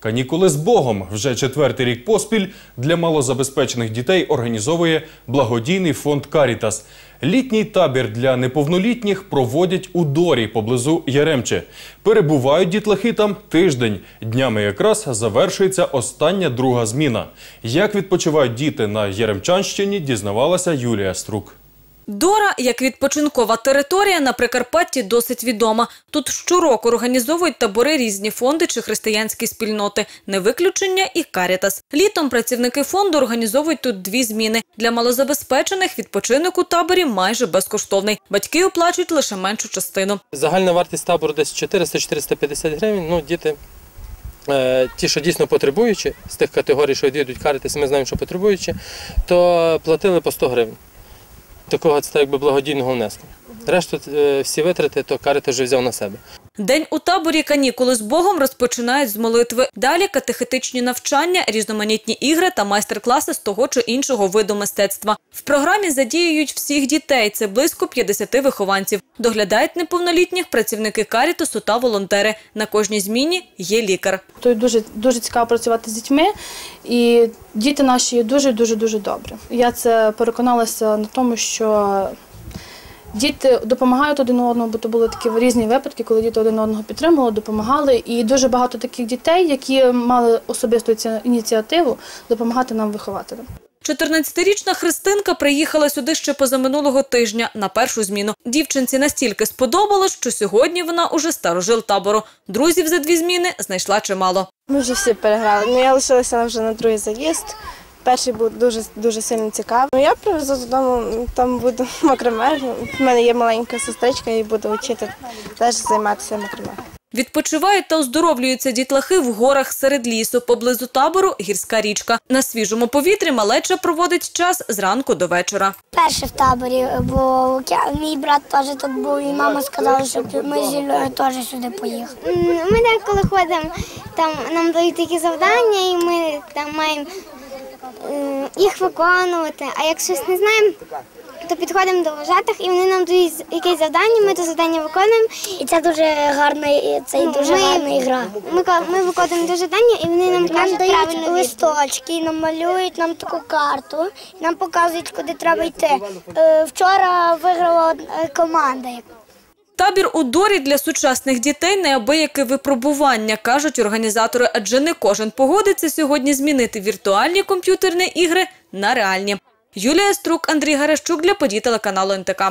Канікули з Богом вже четвертий рік поспіль для малозабезпечених дітей організовує благодійний фонд Карітас. Літній табір для неповнолітніх проводять у Дорі поблизу Яремче. Перебувають дітлахи там тиждень. Днями якраз завершується остання друга зміна. Як відпочивають діти на Яремчанщині, дізнавалася Юлія Струк. Дора, як відпочинкова територія на Прикарпатті, досить відома. Тут щороку організовують табори різні фонди чи християнські спільноти. Не виключення і Карітас. Літом працівники фонду організовують тут дві зміни. Для малозабезпечених відпочинок у таборі майже безкоштовний. Батьки оплачують лише меншу частину. Загальна вартість табору десь 400-450 гривень. Ну, діти, е, ті, що дійсно потребуючі, з тих категорій, що йдуть каритись, ми знаємо, що потребуючі, то платили по 100 гривень. Такого це якби благодійного внеску. Решту е, всі витрати, то карити вже взяв на себе. День у таборі канікули з Богом розпочинають з молитви. Далі катехетичні навчання, різноманітні ігри та майстер-класи з того чи іншого виду мистецтва. В програмі задіюють всіх дітей. Це близько 50 вихованців. Доглядають неповнолітніх працівники карітусу та волонтери. На кожній зміні є лікар. То дуже дуже цікаво працювати з дітьми, і діти наші дуже дуже дуже добрі. Я це переконалася на тому, що діти допомагають один одному, бо то були такі різні випадки, коли діти один одного підтримували, допомагали. І дуже багато таких дітей, які мали особисту ці- ініціативу допомагати нам вихователям. 14-річна Христинка приїхала сюди ще позаминулого тижня на першу зміну. Дівчинці настільки сподобалось, що сьогодні вона уже старожил табору. Друзів за дві зміни знайшла чимало. Ми вже всі переграли. Ну, я лишилася вже на другий заїзд. Перший був дуже дуже сильно цікавий. Ну, я привезу додому, там буду макраме. У мене є маленька сестричка і буду вчити теж займатися макраме. Відпочивають та оздоровлюються дітлахи в горах серед лісу. Поблизу табору гірська річка. На свіжому повітрі малеча проводить час зранку до вечора. Перше в таборі, бо я- мій брат теж тут був, і мама сказала, щоб ми з Іллею теж сюди поїхали. Ми деколи ходимо, там нам дають такі завдання, і ми там маємо їх виконувати. А як щось не знаємо, то підходимо до вожатих, і вони нам дають якесь завдання, ми то завдання виконуємо. І це дуже гарна, це і дуже Ми- гарна гра. Ми, ми виконуємо то завдання, і вони нам Нам кажуть дають листочки, намалюють нам таку карту, нам показують, куди треба йти. Е, Вчора виграла е, команда. Табір у Дорі для сучасних дітей неабияке випробування, кажуть організатори, адже не кожен погодиться сьогодні змінити віртуальні комп'ютерні ігри на реальні. Юлія Струк, Андрій Гарещук для подій телеканалу НТК.